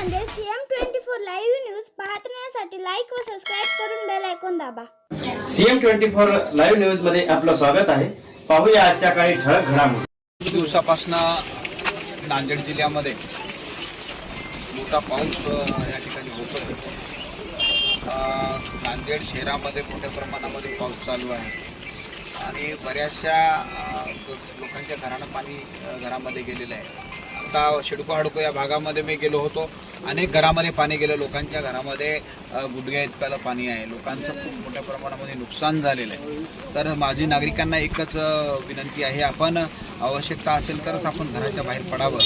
Nanded CM twenty four live news पाहण्यासाठी like व subscribe करून बेल आयकॉन दाबा. सीएम ट्वेंटी फोर लाईव्ह न्यूजमध्ये आपलं स्वागत आहे. पाहूया आजच्या काही ठळक घडामोडी. दिवसापासनं नांदेड जिल्ह्यामध्ये मोठा पाऊस अ, या ठिकाणी होतो आहे. नांदेड शहरामध्ये मोठ्या प्रमाणामध्ये पाऊस चालू आहे. आणि बऱ्याचशा अ, लोकांच्या घरानं पाणी अ, घरामध्ये गेलेलं आहे. आता शिडको हाडको या भागामध्ये मी गेलो होतो. अनेक घरामध्ये पाणी गेलं. लोकांच्या घरामध्ये गुडघ्या इतकालं पाणी आहे. लोकांचं खूप मोठ्या प्रमाणामध्ये नुकसान झालेलं आहे. तर माझी नागरिकांना एकच विनंती आहे. आपण आवश्यकता असेल तरच आपण घराच्या बाहेर पडावं.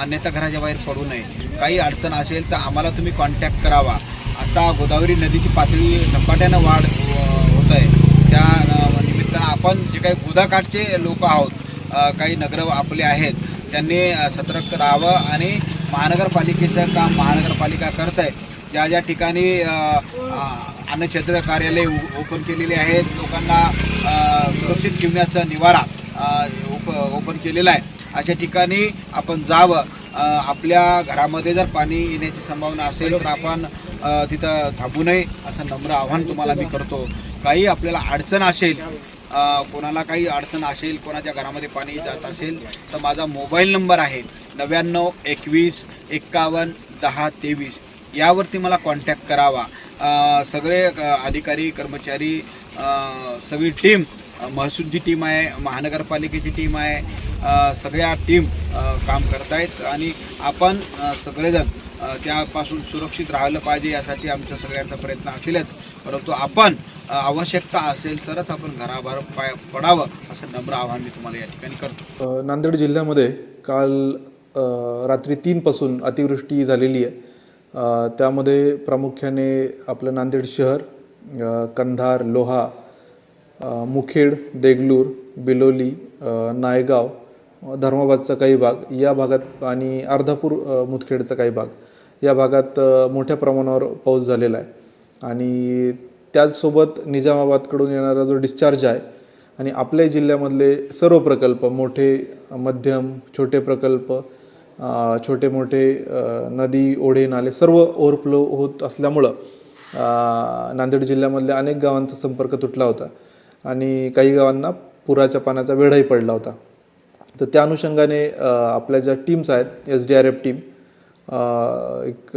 अन्यथा घराच्या बाहेर पडू नये. काही अडचण असेल तर आम्हाला तुम्ही कॉन्टॅक्ट करावा. आता गोदावरी नदीची पातळी झपाट्यानं वाढ होत आहे त्या निमित्तानं आपण जे काही गोदाकाठचे लोक आहोत काही नगर आपले आहेत त्यांनी सतर्क राहावं आणि महानगरपालिकेचं काम महानगरपालिका करत आहे ज्या ज्या ठिकाणी अन्नक्षेत्र कार्यालय उ- ओपन केलेले आहेत लोकांना सुरक्षित ठेवण्याचा निवारा ओप ओपन केलेला आहे. अशा ठिकाणी आपण जावं. आपल्या घरामध्ये जर पाणी येण्याची संभावना असेल तर आपण तिथं थांबू नये असं नम्र आव्हान तुम्हाला मी करतो. काही आपल्याला अडचण असेल कोणाला काही अडचण असेल कोणाच्या घरामध्ये पाणी जात असेल तर माझा मोबाईल नंबर आहे नव्याण्णव एकवीस एक्कावन्न दहा तेवीस. यावरती मला कॉन्टॅक्ट करावा. सगळे अधिकारी कर्मचारी सगळी टीम महसूलची टीम आहे महानगरपालिकेची टीम आहे सगळ्या टीम काम करत आहेत आणि आपण सगळेजण त्यापासून सुरक्षित राहिलं पाहिजे यासाठी आमचा सगळ्यांचा प्रयत्न असेलच. परंतु आपण आवश्यकता असेल तरच आपण घराबाहेर पाय पडावं असं नम्र आव्हान मी तुम्हाला या ठिकाणी करतो. नांदेड जिल्ह्यामध्ये काल रात्री तीनपासून अतिवृष्टी झालेली आहे. त्यामध्ये प्रामुख्याने आपलं नांदेड शहर कंधार लोहा मुखेड देगलूर बिलोली नायगाव धर्माबादचा काही भाग या भागात आणि अर्धापूर मुतखेडचा मुदखेडचा काही भाग या भागात मोठ्या प्रमाणावर पाऊस झालेला आहे. आणि त्याचसोबत निजामाबादकडून येणारा जो डिस्चार्ज आहे आणि आपल्या जिल्ह्यामधले सर्व प्रकल्प मोठे मध्यम छोटे प्रकल्प छोटे मोठे नदी ओढे नाले सर्व ओव्हरफ्लो होत असल्यामुळं नांदेड जिल्ह्यामधल्या अनेक गावांचा संपर्क तुटला होता आणि काही गावांना पुराच्या पाण्याचा वेढाही पडला होता. तर त्या अनुषंगाने आपल्या ज्या टीम्स आहेत S D R F team एक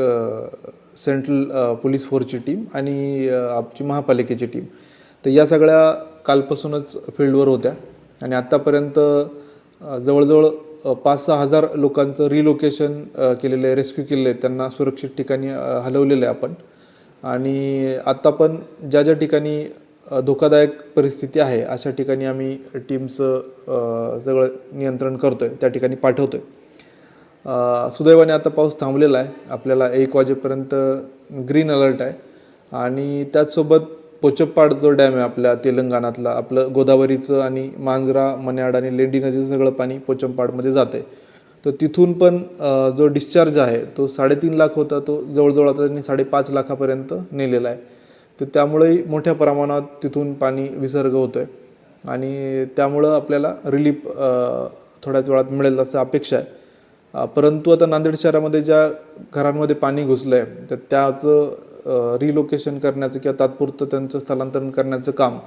सेंट्रल पोलीस फोर्सची टीम आणि आमची महापालिकेची टीम. तर या सगळ्या कालपासूनच फील्डवर होत्या आणि आत्तापर्यंत जवळजवळ पाच सहा हजार लोकांचं रिलोकेशन केलेलं आहे रेस्क्यू केलेलं आहे त्यांना सुरक्षित ठिकाणी हलवलेलं आहे आपण. आणि आत्ता पण ज्या ज्या ठिकाणी धोकादायक परिस्थिती आहे अशा ठिकाणी आम्ही टीमचं सगळं नियंत्रण करतो आहे त्या ठिकाणी पाठवतो आहे सुदैवाने आता पाऊस थांबलेला आहे. आपल्याला एक वाजेपर्यंत ग्रीन अलर्ट आहे. आणि त्याचसोबत पोचप्पाड जो डॅम आहे आपल्या तेलंगणातला आपलं गोदावरीचं आणि मांजरा मन्याड आणि लेंडी नदीचं सगळं पाणी पोचमपाडमध्ये जात आहे तर तिथून पण जो डिस्चार्ज आहे तो साडेतीन लाख होता. तो जवळजवळ आता त्यांनी साडेपाच लाखापर्यंत नेलेला आहे. तर त्यामुळेही मोठ्या प्रमाणात तिथून पाणी विसर्ग होतो आहे आणि त्यामुळं आपल्याला रिलीफ थोड्याच वेळात मिळेल असं अपेक्षा आहे. परंतु आता नांदेड शहरामध्ये ज्या घरांमध्ये पाणी घुसलं आहे तर त्याचं रिलोकेशन करण्याचं किंवा तात्पुरतं त्यांचं स्थलांतरण करण्याचं काम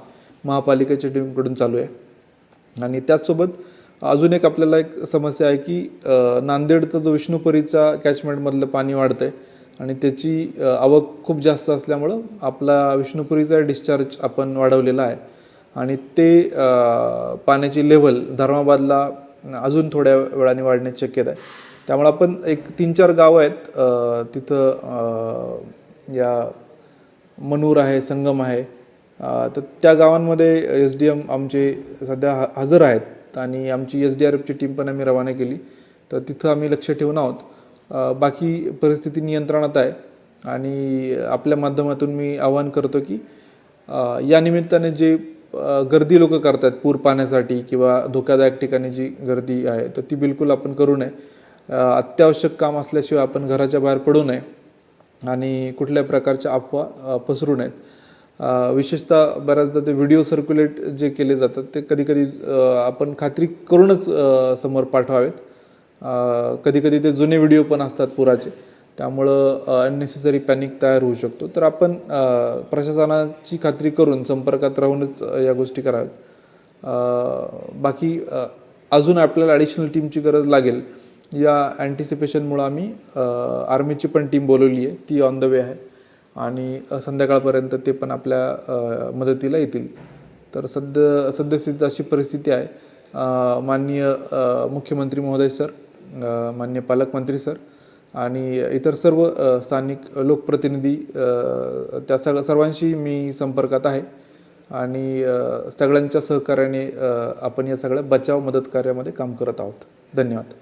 महापालिकेच्या टीमकडून चालू आहे. आणि त्याचसोबत अजून एक आपल्याला एक समस्या आहे की नांदेडचा जो विष्णुपुरीचा कॅचमेंटमधलं पाणी वाढतं आहे आणि त्याची आवक खूप जास्त असल्यामुळं आपला विष्णुपुरीचा डिस्चार्ज आपण वाढवलेला आहे. आणि ते पाण्याची लेवल धर्माबादला अजून थोड्या वेळाने वाढण्याची शक्यता आहे. त्यामुळे आपण एक तीन चार गावं आहेत तिथं या मनूर आहे संगम आहे तर त्या गावांमध्ये एस डी एम आमचे सध्या ह- हजर आहेत आणि आमची एस डी आर एफची टीम पण आम्ही रवाना केली. तर तिथं आम्ही लक्ष ठेवून आहोत. बाकी परिस्थिती नियंत्रणात आहे आणि आपल्या माध्यमातून मी आवाहन करतो की या निमित्ताने जे गर्दी लोक करतात पूर पाण्यासाठी किंवा धोकादायक ठिकाणी जी गर्दी आहे तर ती बिलकुल आपण करू नये. अत्यावश्यक काम असल्याशिवाय आपण घराच्या बाहेर पडू नये आणि कुठल्या प्रकारच्या अफवा पसरू नयेत. विशेषतः बऱ्याचदा ते व्हिडिओ सर्क्युलेट जे केले जातात ते कधी कधी आपण खात्री करूनच समोर पाठवावेत. कधी कधी ते जुने व्हिडिओ पण असतात पुराचे त्यामुळं अननेसेसरी पॅनिक तयार होऊ शकतो. तर आपण प्रशासनाची खात्री करून संपर्कात राहूनच या गोष्टी कराव्यात. बाकी अजून आपल्याला ॲडिशनल टीमची गरज लागेल. या अँटिसिपेशनमुळं आम्ही आर्मीची पण टीम बोलवली आहे. ती ऑन द वे आहे. आणि संध्याकाळपर्यंत ते पण आपल्या मदतीला येतील. तर सध्या सद्यस्थिती अशी परिस्थिती आहे. माननीय मुख्यमंत्री महोदय सर माननीय पालकमंत्री सर आणि इतर सर्व स्थानिक लोकप्रतिनिधी त्या सग सर्वांशी मी संपर्कात आहे. आणि सगळ्यांच्या सहकार्याने आपण या सगळ्या बचाव मदत कार्यामध्ये काम करत आहोत. धन्यवाद.